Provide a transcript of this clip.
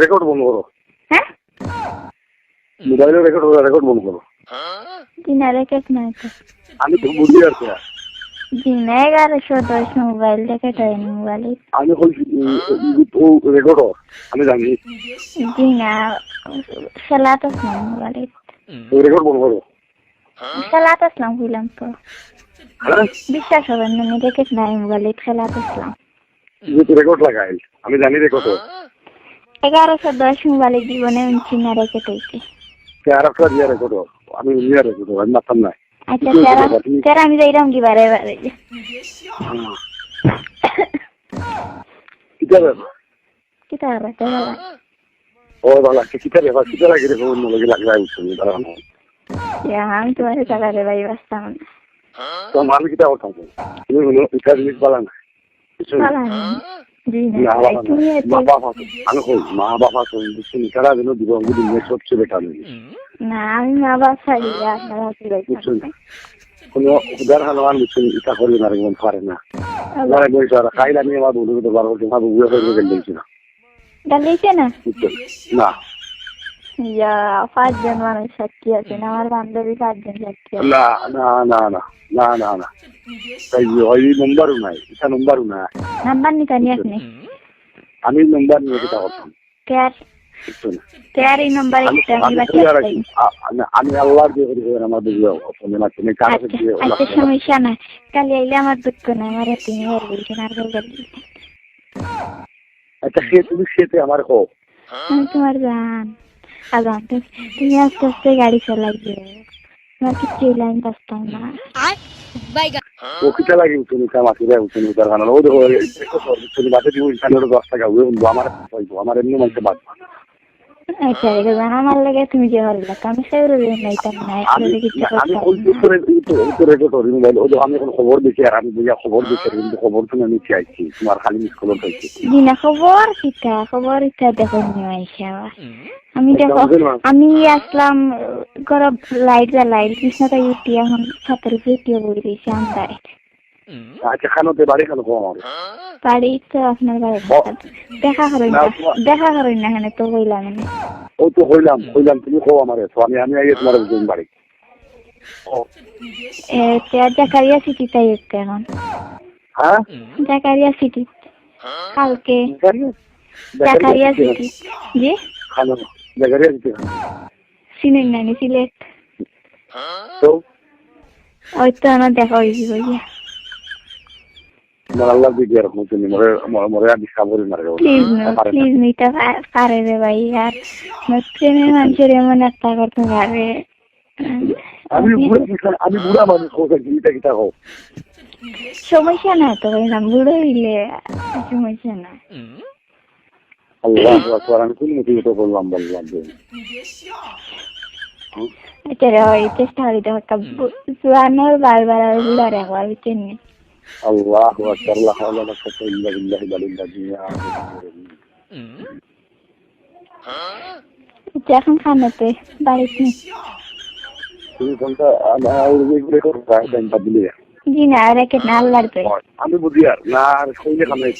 Record বন্ধ করো। হ্যাঁ? মোবাইলে রেকর্ড রেকর্ড বন্ধ করো। জি না রেখেছ না তো। আমি তো বুঝি আর দশ মোবাইল রেখে দেয়নি মোবাইল। আমি বলছি ও রেকর্ড আমি জানি। জি না আসলাম মোবাইল। ও রেকর্ড বন্ধ করো। খেলাতে আসলাম বুঝলাম তো। হ্যাঁ? বিশ্বাস না মোবাইল আসলাম। যেহেতু রেকর্ড লাগাই আমি জানি রেকর্ড এগারোশো দশ মোবাইল জীবনে উনছি না রেখে আর একটা দিয়ে রেকর্ড আমি নিয়ে রেকর্ড আমি মারতাম না। আচ্ছা স্যার আমি যাইলাম কি বারে বারে? কিতা ব্যাপার? তার ও কিতা ব্যাপার? কিতা লাগে রে অন্য লোকে লাগাই উঠছে দাঁড়ানো আমি তোমার চালারে ভাই বাঁচতাম না কিতা করতাম তুমি জিনিস বলা না। মা বাবা কই মা বাবা তারা যেন দিবঙ্গুলি নিয়ে সবচেয়ে বেটার না আমি মা বাবা ছাড়ি আপনারা কি বুঝছেন কোনো উদার হালওয়ান বুঝছেন ইটা করবে না একদম পারে না। আমার বলছে আর খাইলে আমি আমার বন্ধু তো বার করতে ভাবো বুয়ে হয়ে গেল বলছি না। না? না। ইয়া পাঁচজন মানুষ সাক্ষী আছেন আমার বান্ধবী পাঁচজন সাক্ষী না না না না না না না। তাই ওই নম্বরও নাই এটা নম্বরও না নাম্বার নি আপনি আমি নম্বর নিয়ে কিটা করতাম কেয়ার? কেয়ার এই নম্বর একটা আমি আমি বাকি আছি। আমি- আল্লাহর দিয়ে করি করি আমার বুঝে ফোনে না কারও আচ্ছা দিয়ে আচ্ছা সমস্যা না কালি আইলে আমার দুঃখ নাই আমার তুমি আর বলছেন আর গালি একটা সে তুমি সেতে আমার কো। আমি তোমার জান। আজান তুমি আস্তে আস্তে গাড়ি চালাইবে আমার কিছু লাইন বাঁচতাম না। ও কিটা লাগে তুমি কাম আছে রে তুমি তার কারণে ও দেখো দশ টাকা ওই আমার এমনি মানতে বাদ আচ্ছা আমার লাগে তুমি যে হল আমি সেগুলো নাইতাম না আমি করতাম করে তো ওই তো রেকর্ড করি মোবাইল ও আমি এখন খবর দেখি আর আমি বুঝা খবর দেখি কিন্তু খবর শুনে আমি চাইছি তোমার খালি মিস কল পাইছি জি না খবর কিতা খবর ইতা দেখো নি আইসা আমি দেখো আমি আসলাম ঘর লাইট জ্বালাই কৃষ্ণটা ইউটি এখন ছাত্র বই আচ্ছা খানোতে বাড়ি খানো কো আমার বাড়ি তো আপনার বাড়ি দেখা করেন দেখা করেন না এখানে তো না। ও তো হইলাম হইলাম তুমি কো আমারে আমি আমি আইয়ে তোমার বুঝুন বাড়ি এ জাকারিয়া সিটি তাই এখন। হ্যাঁ? জাকারিয়া সিটি। কালকে। জাকারিয়া? সিটি। জি? খানো জাকারিয়া দিতে খানো চিনেন না নি সিলেট তো? ওই তো আমার দেখা আল্লাহ দিয়ে এরকম তুমি মরে মরে আর ডিস্টার্ব করি না রে প্লিজ প্লিজ নিতে পারে রে ভাই আর প্রেমের মানুষের এমন একটা করতে পারে আমি বুড়া আমি বুড়া মানুষ কোথায় গিয়ে কিতা কো সমস্যা না তো বুড়ো হইলে সমস্যা না আল্লাহ আকবার আমি কোন মুসিবত করলাম বললাম যে আচ্ছা রে চেষ্টা করি তো জোয়ানোর বারবার আর বুড়া রাখবার বুঝছেন নি আল্লাহ আকবার লা হাওলা ওয়ালা কুওয়াতা ইল্লা বিল্লাহি আলিল আযীম এখন খানাতে বাড়িতে তুমি কোনটা আমার টাইম জি না রেখে না লাগবে আমি বুঝি আর না আর কইলে খামে।